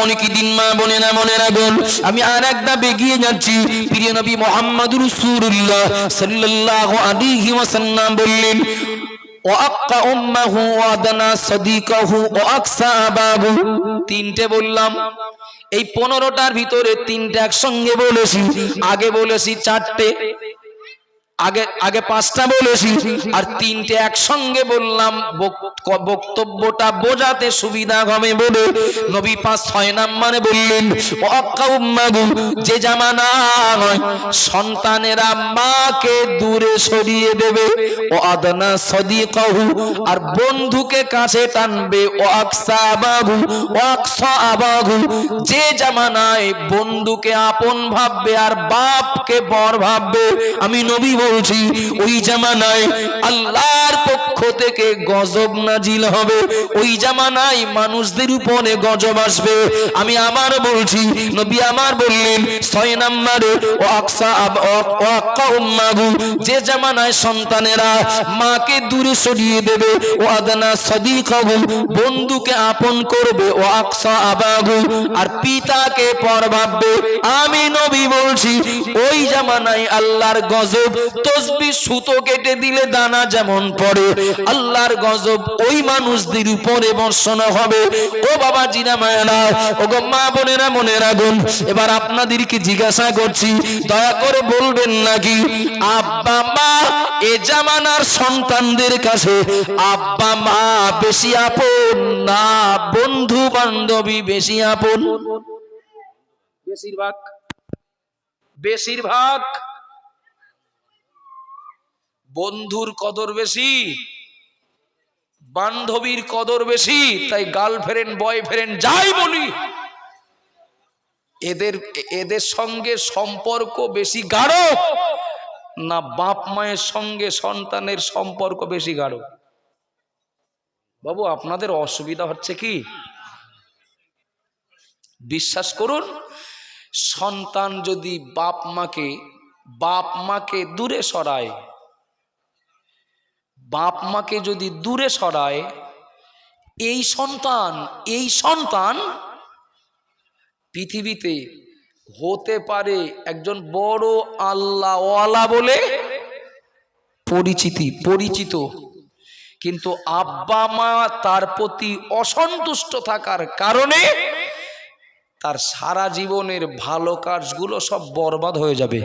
মনে কি দিন মা বনে না মনে রাখুন আমি আর যাচ্ছি। প্রিয় নবী মোহাম্মদ রসুল্লাহ ওয়াসাল্লাম বললেন তিনটে বললাম, এই পনেরোটার ভিতরে তিনটে একসঙ্গে বলেছি। আগে বলেছি চারটে আগে আগে পাঁচটা বলেছি, আর তিনটে একসঙ্গে বললাম বক্তব্যটা বোঝাতে সুবিধা হবে বলে নবী পাঁচ ছয় নাম্বারে বললেন যে জামানা সন্তানেরা মাকে দূরে সরিয়ে দেবে, ও আদনা সদিকাহু, আর বন্ধুকে কাছে টানবে, ও আকসা আবাহু, ও আকসা যে জামানায় বন্ধুকে আপন ভাববে, আর বাপকে বর ভাববে, আমি নবী বলছি, ওই জামানায় আল্লাহর পক্ষ থেকে গজব নাজিল হবে। ওই জামানায় মানুষদের উপরে গজব আসবে। আমি আমার বলছি, নবী আমার বললেন, ছয় নম্বরে, ও আকসা ও- আক্কা উম্মাহু, যে জামানায় সন্তানেরা মাকে দূরে সরিয়ে দেবে, ও আদানা সদিকাহু, বন্ধুকে আপন করবে, ও আকসা আবাহু, আর পিতাকে পর ভাববে। আমি নবী বলছি, ওই জামানায় আল্লাহর গজব সুতো কেটে দিলে দানা যেমন পড়ে। আল্লাহর গজব ওই মানুষদের উপরে বর্ষণ হবে। ও বাবা জিনা ও গো মা বোনেরা মনে রাখুন, এবার আপনাদেরকে জিজ্ঞাসা করছি, দয়া করে বলবেন নাকি, আব্বা মা এ জামানার সন্তানদের কাছে, আব্বা মা বেশি আপন না বন্ধু বান্ধবী বেশি আপন? বেশিরভাগ। বেশিরভাগ। বন্ধুর কদর বেশি, বান্ধবীর কদর বেশি, তাই গার্লফ্রেন্ড বয়ফ্রেন্ড যাই বলি। এদের এদের সঙ্গে সম্পর্ক বেশি গাঢ়, না বাপ মায়ের সঙ্গে সন্তানের সম্পর্ক বেশি গাঢ়? বাবু, আপনাদের অসুবিধা হচ্ছে কি? বিশ্বাস করুন, সন্তান যদি বাপ মাকে বাপ মাকে দূরে সরায় বাপ মাকে যদি দূরে সরায়, এই সন্তান এই সন্তান পৃথিবীতে হতে পারে একজন বড় আল্লাহওয়ালা বলে পরিচিতি, পরিচিত। কিন্তু আব্বা মা তার প্রতি অসন্তুষ্ট থাকার কারণে তার সারা জীবনের ভালো কাজগুলো সব বরবাদ হয়ে যাবে।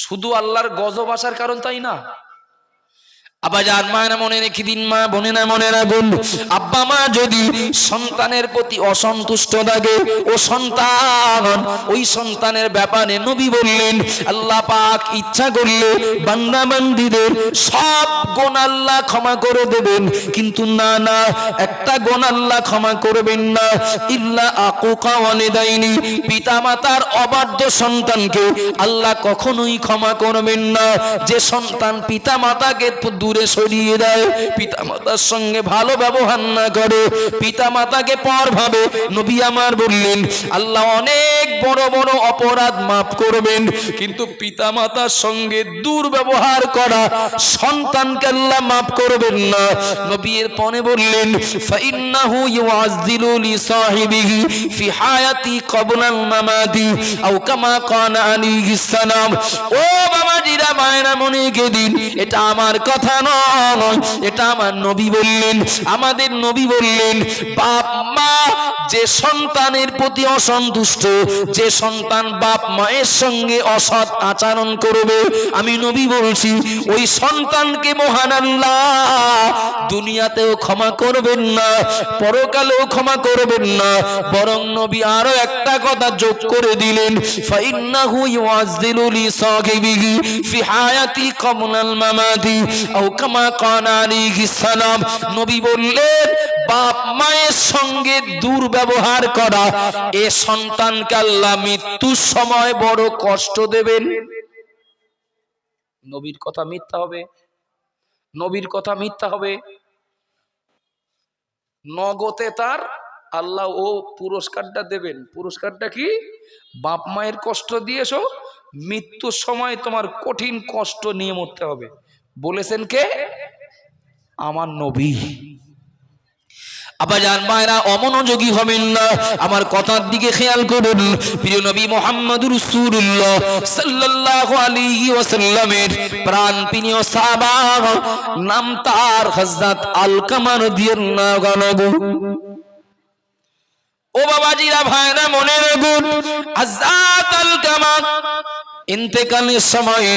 শুধু আল্লাহর গজব আসার কারণ তাই না? আবার যার মায়েরা মনে রেখে দিন, মা বোনে না মনে রাখুন, আব্বা মা যদি সন্তানের প্রতি অসন্তুষ্ট থাকে, ও সন্তান, ওই সন্তানের ব্যাপারে নবী বললেন, আল্লাহ পাক ইচ্ছা করলে বান্দা বান্দিদের সব আল্লাহ ক্ষমা করে দেবেন। কিন্তু না না, একটা আল্লাহ ক্ষমা করবেন না। ইল্লা আকুকা ওয়ালিদাইনি পিতা মাতার অবাধ্য সন্তানকে আল্লাহ কখনোই ক্ষমা করবেন না। যে সন্তান পিতা মাতাকে দূরে সরিয়ে দেয়। পিতা মাতার সঙ্গে ভালো ব্যবহার না করে পিতা মাতাকে পর ভাবে। নবী আমার বললেন, আল্লাহ অনেক বড় বড় অপরাধ মাফ করবেন, কিন্তু পিতা মাতার সঙ্গে দুর্ব্যবহার করা সন্তানকে আল্লাহ মাফ করবেন না। নবী এর পরে বললেন, ফাইন্নাহু ইউআযযিলু লিসাহিবিহি ফি হায়াতি ক্বাবলাল মামাতি আও কামা কানা আলাইহিস সালাম। ও বাবাজিরা মায়েরা মনে দিন। এটা আমার কথা নয়, এটা আমার নবী বললেন, আমাদের নবী বললেন, বাপ, মা যে সন্তানের প্রতি অসন্তুষ্ট, যে সন্তান বাপ মায়ের সঙ্গে অসৎ আচরণ করবে, আমি নবী বলছি, ওই সন্তানকে মহান আল্লাহ দুনিয়াতেও ক্ষমা করবেন না, পরকালেও ক্ষমা করবেন না, বরং নবী আরও একটা কথা যোগ করে দিলেন, ফাইন্নাহু ইউআযযিলু লিসাহিবিহি ফি হায়াতি ক্বাবলাল মামাতি, আও কামা কানা আলাইহিস সালাম। নবী বললেন বাপ মায়ের সঙ্গে দুর্ব্যবহার করা, এ সন্তানকে আল্লাহ মৃত্যুর সময় বড় কষ্ট দেবেন। নবীর কথা মিথ্যা হবে, নবীর কথা মিথ্যা হবে। নগতে তার আল্লাহ ও পুরস্কারটা দেবেন। পুরস্কারটা কি? বাপ মায়ের কষ্ট দিয়েছ, মৃত্যুর সময় তোমার কঠিন কষ্ট নিয়ে মরতে হবে। বলেছেন কে? আমার নবী। আবাজান মায়েরা, অমনোযোগী হবেন না। আমার কথার দিকে খেয়াল করুন। প্রিয় নবী মোহাম্মদুর রাসূলুল্লাহ সাল্লাল্লাহু আলাইহি ওয়াসাল্লামের প্রাণ প্রিয় সাহাবা, নাম তার হযরত আলকামা রাদিয়াল্লাহু আনহু। ও বাবাজিরা ভাইরা মনে রাখুন হযরত আলকামা ইন্তেকালের সময়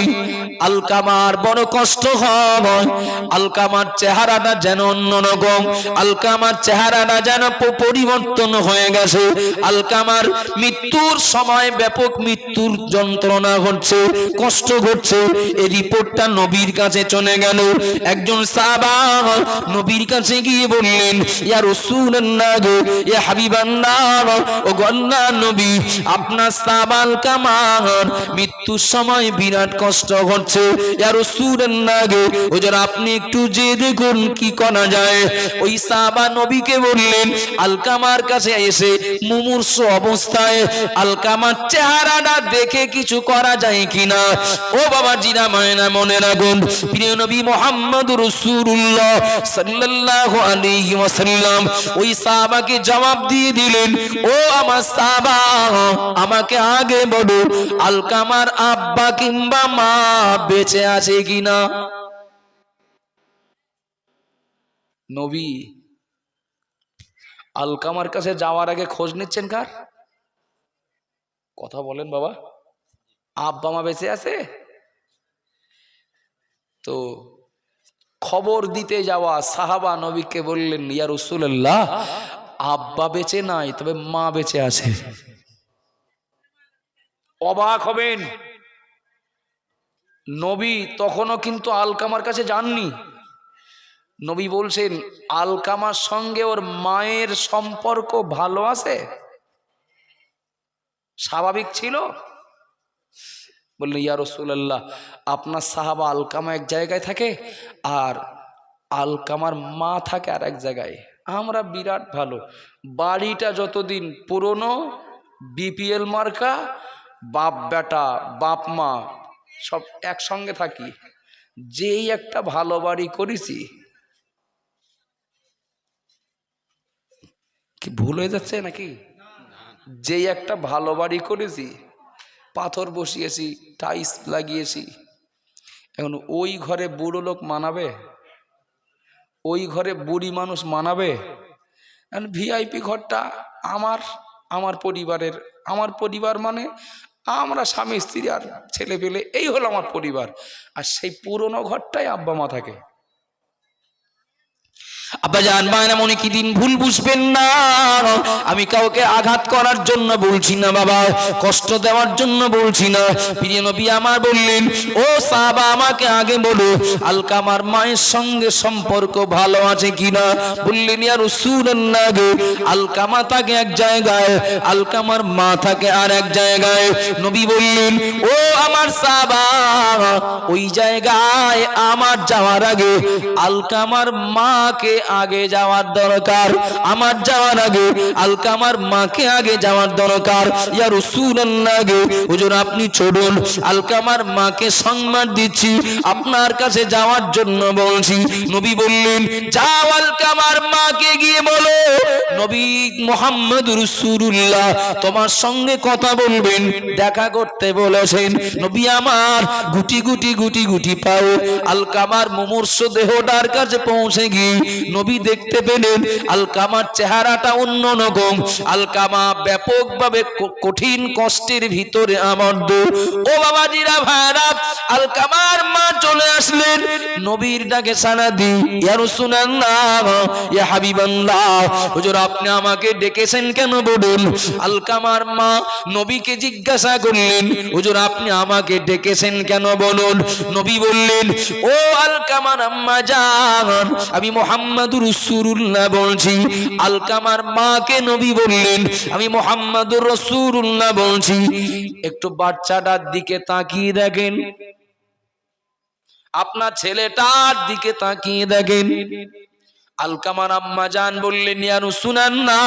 আলকামার বড় কষ্ট হয় আলকামার চেহারাটা যেন অন্যরকম আলকামার চেহারাটা যেন পরিবর্তন হয়ে গেছে। আলকামার মৃত্যুর সময় ব্যাপক মৃত্যুর যন্ত্রণা ঘটছে, কষ্ট ঘটছে। এই রিপোর্টটা নবীর কাছে চলে গেল। একজন সাহাবা নবীর কাছে গিয়ে বললেন, ইয়া রাসূলুল্লাহ, ইয়া হাবিবাল্লাহ ও গল্লা নবী, আপনার সাবাল কামার মৃত্যুর সময় বিরাট কষ্ট হচ্ছে ইয়া রাসূলুল্লাহ গো ওজন্য আপনি একটু যে দেখুন কি করা যায়? ওই সাহাবা নবীকে বললেন, আলকামার কাছে এসে মুমূর্ষ অবস্থায় আলকামার চেহারাটা দেখে কিছু করা যায় কিনা? ও বাবা জিরা মায়না মনে রাখুন, প্রিয় নবী মোহাম্মদ রসুল্লাহ সাল্লাল্লাহু আলাইহি ওয়াসাল্লাম ওই সাহাবাকে জবাব দিয়ে দিলেন, ও আমার সাহাবা, আমাকে আগে বলো, আলকামার আব্বা কিংবা মা বেঁচে আছে কিনা? নবী, আলকামার কাছে যাওয়ার আগে খোঁজ নিচ্ছেন কার? কথা বলেন বাবা। আব্বা মা বেঁচে আছে? তো খবর দিতে যাওয়া সাহাবা নবীকে বললেন, ইয়া রসুল্লাহ আব্বা বেঁচে নাই, তবে মা বেঁচে আছে। অবাক হবেন। নবী তখনও কিন্তু আলকামার কাছে যাননি। নবী বলছেন, আলকামার সঙ্গে ওর মায়ের সম্পর্ক ভালো আছে? স্বাভাবিক ছিল? বললেন, ইয়া রসুল্লাহ আপনার সাহাবা আলকামা এক জায়গায় থাকে আর আলকামার মা থাকে আর এক জায়গায়। আমরা বিরাট ভালো। বাড়িটা যতদিন পুরনো, বিপিএল মার্কা বাপ বেটা বাপ মা সব একসঙ্গে থাকি। যেই একটা ভালো বাড়ি করেছি। কি ভুল হয়ে যাচ্ছে নাকি? যেই একটা ভালো বাড়ি করেছি, পাথর বসিয়েছি টাইস লাগিয়েছি। এখন ওই ঘরে বুড়ো লোক মানাবে? ওই ঘরে বুড়ি মানুষ মানাবে? ভিআইপি ঘরটা আমার আমার পরিবারের, আমার পরিবার মানে আমরা স্বামী, স্ত্রী আর ছেলে পেলে এই হলো আমার পরিবার। আর সেই পুরনো ঘরটাই আব্বা মা থাকে। আব্বা জান মনে, কি দিন ভুল বুঝবেন না। আমি কাউকে আঘাত করার জন্য বলছি না, বাবা। কষ্ট দেওয়ার জন্য বলছি না। প্রিয় নবী আমার বললেন, ও সাহাবা, আমাকে আগে বলো, আলকামার মায়ের সঙ্গে সম্পর্ক ভালো আছে কিনা? বললেন, ইয়া রাসূলুল্লাহ, আলকামা থাকে এক জায়গায়, আলকামার মা থাকে আর এক জায়গায়। নবী বললেন, ও আমার সাহাবা, ওই জায়গায় আমার যাওয়ার আগে আলকামার মাকে আগে যাওয়ার দরকার, আমার যাওয়ার আগে, আলকামার মাকে আগে যাওয়ার দরকার। ইয়া রাসূলুল্লাহ গো হুজুর আপনি চলুন, আলকামার মাকে সম্মান দিচ্ছি, আপনার কাছে যাওয়ার জন্য বলছি। নবী বললেন, যাও আলকামার মাকে গিয়ে বলো, নবী মোহাম্মদ রাসূলুল্লাহ তোমার সঙ্গে কথা বলবেন, দেখা করতে বলেছেন। নবী আমার গুটি গুটি গুটি গুটি পাও, আলকামার মুমূর্ষ দেহটার কাছে পৌঁছে গিয়ে নবী দেখতে পেলেন, আলকামার চেহারাটা অন্য রকম। আলকামা ব্যাপকভাবে কঠিন কষ্টের ভিতরে আবদ্ধ ও বাবাজিরা ভাইরা আলকামার মা চলে আসলেন। নবীর ডাকে সানা দি ইয়া রাসূলুল্লাহ, ইয়া হাবিবাল্লাহ, হুজুর, আপনি আমাকে ডেকেছেন কেন বলুন? আলকামার মা নবীকে জিজ্ঞাসা করলেন, হুজুর, আপনি আমাকে ডেকেছেন কেন বলুন? নবী বললেন, ও আলকামার আম্মা জান, আমি আপনার ছেলেটার দিকে তাকিয়ে দেখেন। আলকামার আম্মা বললেন ইয়ানু শুনান না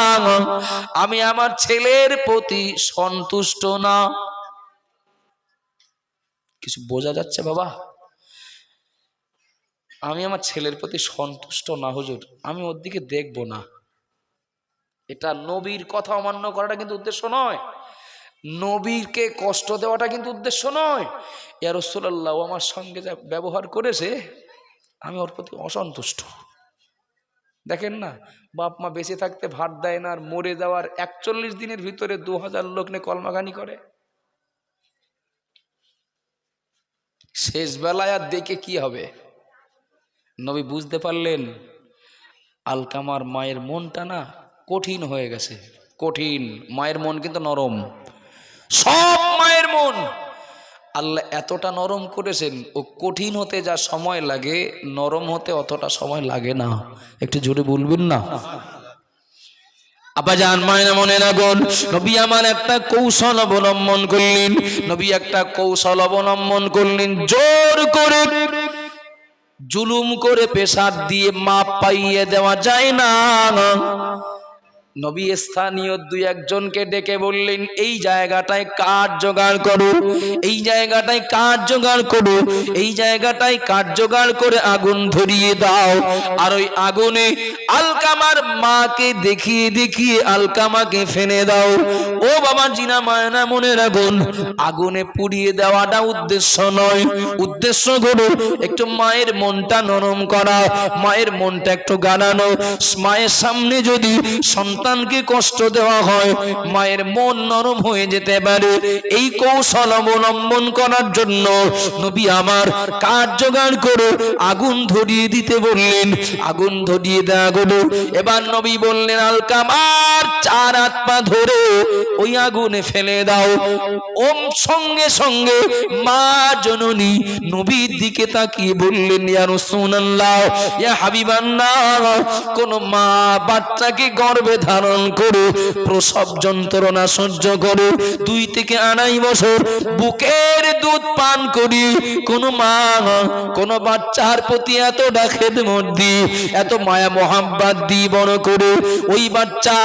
আমি আমার ছেলের প্রতি সন্তুষ্ট না। কিছু বোঝা যাচ্ছে বাবা? আমি আমার ছেলের প্রতি সন্তুষ্ট না, হুজুর। আমি ওর দিকে দেখব না। এটা নবীর কথা অমান্য করাটা কিন্তু উদ্দেশ্য নয়। নবীরকে কষ্ট দেওয়াটা কিন্তু উদ্দেশ্য নয়। ইয়া রসুল্লাহ আমার সঙ্গে যা ব্যবহার করেছে, আমি ওর প্রতি অসন্তুষ্ট। দেখেন না, বাপ মা বেঁচে থাকতে ভাত দেয় না আর মরে যাওয়ার একচল্লিশ দিনের ভিতরে দু হাজার লোক নিয়ে কলমাগানি করে। শেষ বেলায় আর দেখে কি হবে? নবী বুঝতে পারলেন, আলকামার মায়ের মনটা না কঠিন হয়ে গেছে। কঠিন, মায়ের মন কিন্তু নরম। সব মায়ের মন। আল্লাহ এতটা নরম করেছেন, ও কঠিন হতে যা সময় লাগে, নরম হতে অতটা সময় লাগে না। একটু জোরে বলবেন না? আবাজান মায়না মনে রাখুন নবী আমার একটা কৌশল অবলম্বন করলেন। নবী একটা কৌশল অবলম্বন করলেন। জোর করে জুলুম করে পেশাব দিয়ে মাপ পাইয়ে দেওয়া যায় না। নবী স্থানীয় দুই একজনকে ডেকে বললেন, এই জায়গাটায় কাঠ জোগাড় করো? এই জায়গাটায় কাঠ জোগাড় করো? এই জায়গাটায় কাঠ জোগাড় করে আগুন ধরিয়ে দাও? আর ওই আগুনে আলকামার মাকে দেখিয়ে দেখিয়ে আলকামাকে ফেনে দাও। ও বাবা জিনা মায়না মনে রাখুন, আগুনে পুড়িয়ে দেওয়াটা উদ্দেশ্য নয়। উদ্দেশ্য হলো একটু মায়ের মনটা নরম করা, মায়ের মনটা একটু গানানো মায়ের সামনে যদি সন্তানকে কষ্ট দেওয়া হয়, মায়ের মন নরম হয়ে যেতে পারে। এই কৌশল অবলম্বন করার জন্য নবী আমার কাঠ জোগাড় করে আগুন ধরিয়ে দিতে বললেন। আগুন ধরিয়ে দেওয়া গেল। এবার নবী বললেন আলকামার চার পা ধরে ওই আগুনে ফেলে দাও। ওম, সঙ্গে সঙ্গে মা জননী নবীর দিকে তাকিয়ে বললেন, ইয়া রাসূলুল্লাহ, ইয়া হাবিবাল্লাহ কোন মা বাচ্চাকে গর্বে গর্ভে ধারণ করে, প্রসব যন্ত্রণা সহ্য করে। দুই থেকে আড়াই বছর বুকের দুধ পান করি। কোন মা, কোন বাচ্চার প্রতি এতটা খেদমত দি এত মায়া মোহাম্মত দি বড় করে। ওই বাচ্চা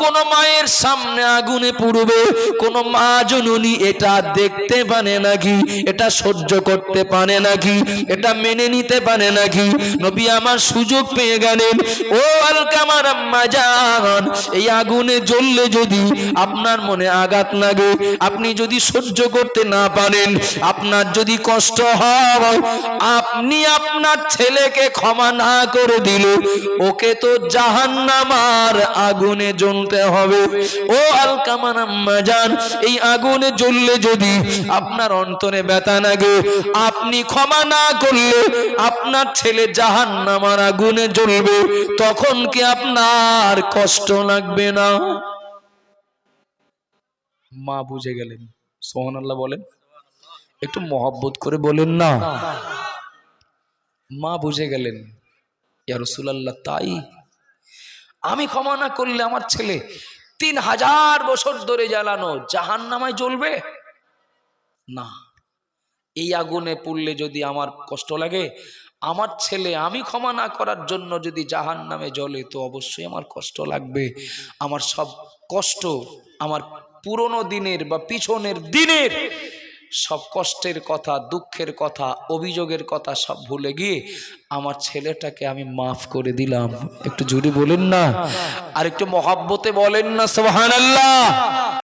কোন মায়ের সামনে আগুনে পুড়বে। কোন মা জননী এটা দেখতে পারে নাকি, এটা সহ্য করতে পারে নাকি, এটা মেনে নিতে পারে নাকি। নবী আমার সুযোগ পেয়ে গেলেন। ও আলকামার আম্মা জান এই আগুনে জ্বললে যদি আপনার মনে আঘাত লাগে, আপনি যদি সহ্য করতে না পারেন, আপনার যদি কষ্ট হয়, আপনি আপনার ছেলেকে ক্ষমা না করে দিলে ওকে তো জাহান্নামার আগুনে জ্বলতে হবে। ও আলকামান জান এই আগুনে জ্বললে যদি আপনার অন্তরে ব্যথা লাগে, আপনি ক্ষমা না করলে আপনার ছেলে জাহান্নামার আগুনে জ্বলবে, তখন কি আপনার কষ্ট লাগবে না। মা বুঝে গেলেন। সোহান আল্লাহ বলেন, একটু মহব্বত করে বলেন না। মা বুঝে গেলেন, ইয়া রসুলাল্লাহ, তাই? আমি ক্ষমা না করলে আমার ছেলে তিন হাজার বছর ধরে জ্বালানো জাহান নামায় জ্বলবে? না। এই আগুনে পুড়লে যদি আমার কষ্ট লাগে আমার ছেলে আমি ক্ষমা না করার জন্য যদি জাহান নামে জ্বলে, তো অবশ্যই আমার কষ্ট লাগবে। আমার সব কষ্ট আমার পুরনো দিনের বা পিছনের দিনের সব কষ্টের কথা, দুঃখের কথা, অভিযোগের কথা সব ভুলে গিয়ে আমার ছেলেটাকে আমি মাফ করে দিলাম। একটু জুড়ে বলেন না। আর একটু মহাব্বতে বলেন না সোহান আল্লাহ